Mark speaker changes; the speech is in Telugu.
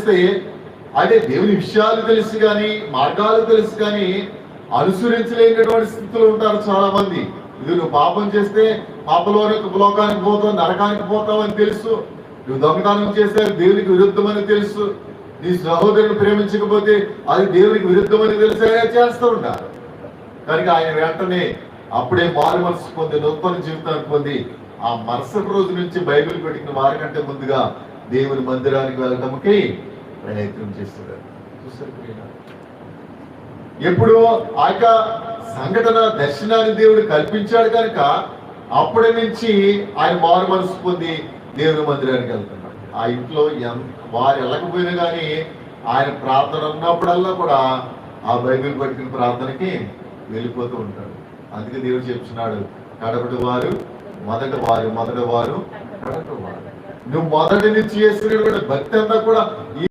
Speaker 1: చేస్తే దేవుని విషయాలు తెలుసు కానీ మార్గాలు తెలుసు కానీ అనుసరించలేనటువంటి స్థితిలో ఉంటారు చాలా మంది ఇది నువ్వు పాపం చేస్తే పాపలోని లోకానికి పోతావు నరకానికి పోతావు అని తెలుసు. నువ్వు దొంగతనం చేస్తే దేవునికి విరుద్ధమని తెలుసు. నీ సహోదరుని ప్రేమించకపోతే అది దేవునికి విరుద్ధమని తెలిసే చేస్తూ ఉంటారు. కనుక ఆయన వెంటనే అప్పుడే మారు మనసు పొంది నూతన జీవితాన్ని పొంది ఆ మరుసటి రోజు నుంచి బైబిల్ పెట్టిన వారికంటే ముందుగా దేవుని మందిరానికి వెళ్ళడానికి ప్రయత్నం చేస్తున్నారు? ఎప్పుడు ఆ యొక్క సంఘటన దర్శనాన్ని దేవుడు కల్పించాడు కనుక అప్పటి నుంచి ఆయన మారు మనసు పొంది దేవుని మందిరానికి వెళ్తున్నాడు. ఆ ఇంట్లో వారు వెళ్ళకపోయినా కానీ ఆయన ప్రార్థన ఉన్నప్పుడల్లా కూడా ఆ బైబిల్ పట్టిన ప్రార్థనకి వెళ్ళిపోతూ ఉంటాడు. అందుకే దేవుడు చెప్తున్నాడు కడపటి వారు మొదటి వారు మొదటి వారు కడపటి వారు. నువ్వు మొదటి నుంచి చేసుకునేటువంటి భక్తి అంతా కూడా